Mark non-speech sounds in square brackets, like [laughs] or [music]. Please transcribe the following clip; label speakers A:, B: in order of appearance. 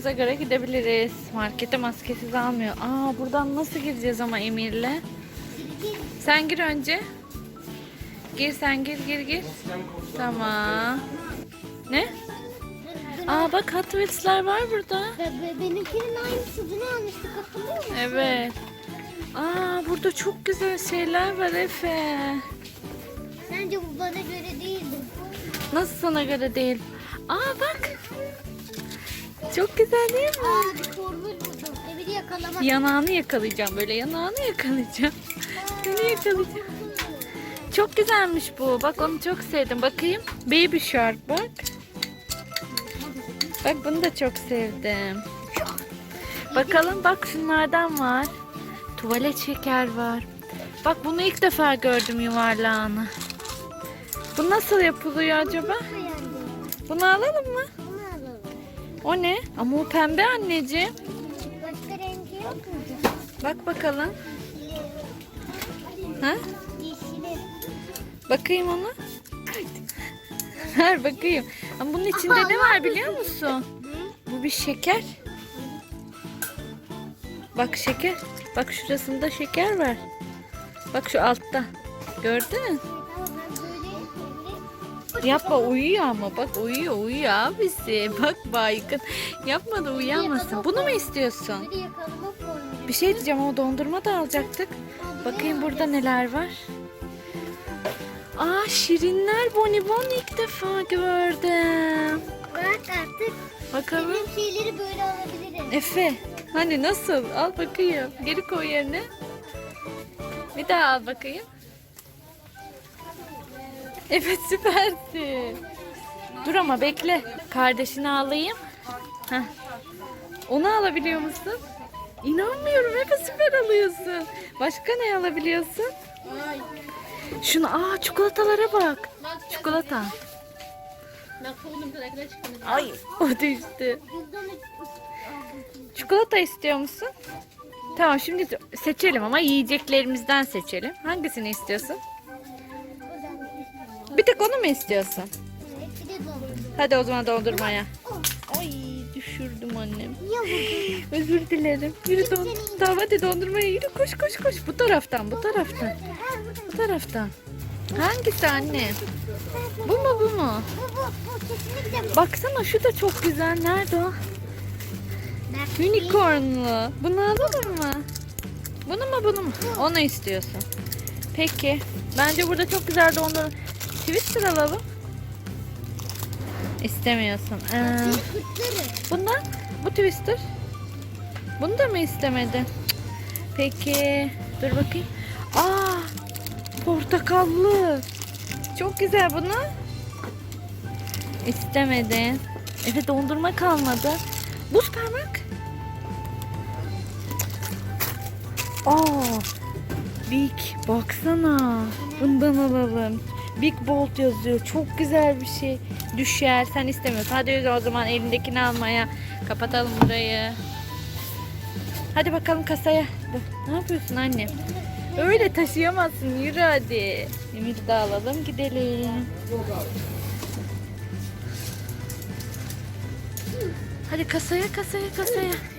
A: ihtiyacımıza göre gidebiliriz. Markete maskesiz almıyor. Aa buradan nasıl gireceğiz ama Emir'le? Sen gir önce. Gir sen gir gir gir. Tamam. Ne? Aa bak Hot Wheels'lar var burada.
B: Be- be- benimkinin aynısı dün almıştık hatırlıyor musun?
A: Evet. Aa burada çok güzel şeyler var Efe.
B: Sence bu bana göre değildi.
A: Nasıl sana göre değil? Aa bak. Çok güzel değil mi?
B: Aa bir formül buldum. Emir'i yakalamak.
A: Yanağını yakalayacağım böyle yanağını yakalayacağım. Seni yakalayacağım. Çok güzelmiş bu. Bak onu çok sevdim. Bakayım. Baby Shark bak. Bak bunu da çok sevdim. Bakalım bak şunlardan var. Tuvalet şeker var. Bak bunu ilk defa gördüm yuvarlağını. Bu nasıl yapılıyor acaba? Bunu alalım mı? O ne? Ama o pembe anneciğim.
B: Başka rengi yok mu?
A: Bak bakalım. Ha?
B: Yeşili.
A: Bakayım ona. [laughs] Ver bakayım. Ama bunun içinde ne var biliyor musun? Bu bir şeker. Bak şeker. Bak şurasında şeker var. Bak şu altta. Gördün mü? Yapma uyuyor ama bak uyuyor uyuyor abisi. Bak baygın. Yapma da uyanmasın. Bunu mu istiyorsun? Bir şey diyeceğim o dondurma da alacaktık. Bakayım burada neler var. Aa şirinler bonibon ilk defa gördüm.
B: Bak artık
A: Bakalım.
B: benim şeyleri böyle alabilirim.
A: Efe hani nasıl? Al bakayım. Geri koy yerine. Bir daha al bakayım. [laughs] Evet süpersin. Dur ama bekle. Kardeşini alayım. Heh. Onu alabiliyor musun? İnanmıyorum Efe süper alıyorsun. Başka ne alabiliyorsun? Şunu aa çikolatalara bak. Çikolata. Ay o düştü. Çikolata istiyor musun? Tamam şimdi seçelim ama yiyeceklerimizden seçelim. Hangisini istiyorsun? Bir tek onu mu istiyorsun?
B: Bir de dondurma.
A: Hadi o zaman dondurmaya. Ay düşürdüm annem. [laughs] Özür dilerim. Yürü don. Tamam hadi dondurmaya yürü koş koş koş. Bu taraftan bu taraftan. Bu taraftan. Hangisi anne? Bu mu bu mu? Baksana şu da çok güzel. Nerede o? Unicornlu. Bunu alalım mı? Bunu mu bunu mu? Onu istiyorsun. Peki. Bence burada çok güzel dondurma. Twister alalım. İstemiyorsun. Ee, bundan bu Twister. Bunu da mı istemedin? Peki. Dur bakayım. Aa! Portakallı. Çok güzel bunu. İstemedin. Evet dondurma kalmadı. Buz parmak. Aa! Big baksana. Bundan alalım. Big Bolt yazıyor. Çok güzel bir şey. Düşer. Sen istemiyorsun. Hadi o zaman elindekini almaya. Kapatalım burayı. Hadi bakalım kasaya. Ne yapıyorsun annem? Öyle taşıyamazsın. Yürü hadi. Emir'i de alalım gidelim. Hadi kasaya kasaya kasaya.